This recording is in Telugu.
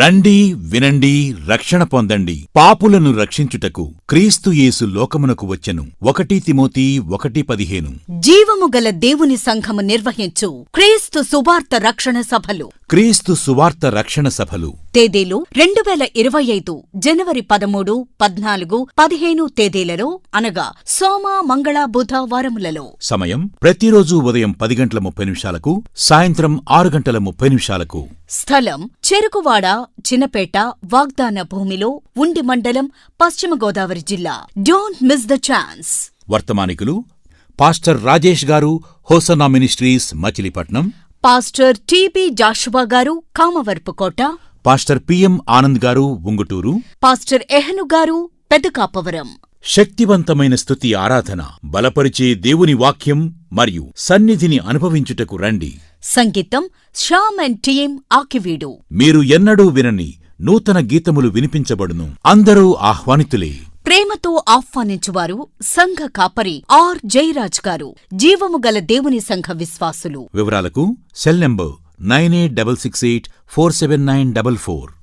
రండి వినండి రక్షణ పొందండి. పాపులను రక్షించుటకు క్రీస్తు యేసు లోకమునకు వచ్చెను. ఒకటి తిమోతి ఒకటి పదిహేను. జీవము గల దేవుని సంఘము నిర్వహించు క్రీస్తు సువార్త రక్షణ సభలు. క్రీస్తు సువార్త రక్షణ సభలు. తేదీలు రెండు వేల ఇరవై ఐదు జనవరి పదమూడు పద్నాలుగు పదిహేను తేదీలలో అనగా సోమ మంగళ బుధ వారములలో. సమయం ప్రతిరోజు ఉదయం పది గంటల ముప్పై నిమిషాలకు సాయంత్రం ఆరు గంటల ముప్పై నిమిషాలకు. స్థలం చెరుకువాడ చిన్నపేట వాగ్దాన భూమిలో ఉండి మండలం పశ్చిమ గోదావరి జిల్లా. డోంట్ మిస్ ద ఛాన్స్ వర్తమానికులు పాస్టర్ రాజేష్ గారు Hosanna ministries Machilipatnam. Pastor T B Joshua గారు కామవరపుకోట పాస్టర్ పిఎం ఆనంద్ గారు ఉంగుటూరు. పాస్టర్ ఎహను గారు పెదకాపవరం. శక్తివంతమైన స్తుతి ఆరాధన బలపరిచే దేవుని వాక్యం మరియు సన్నిధిని అనుభవించుటకు రండి. సంగీతం శ్యామ్ అండ్ టీం ఆకివీడు. మీరు ఎన్నడూ వినని నూతన గీతములు వినిపించబడును. అందరూ ఆహ్వానితులే. ప్రేమతో ఆహ్వానించువారు సంఘ కాపరి ఆర్ జయరాజ్ గారు. జీవము గల దేవుని సంఘ విశ్వాసులు. వివరాలకు సెల్ నంబర్ 9866847944.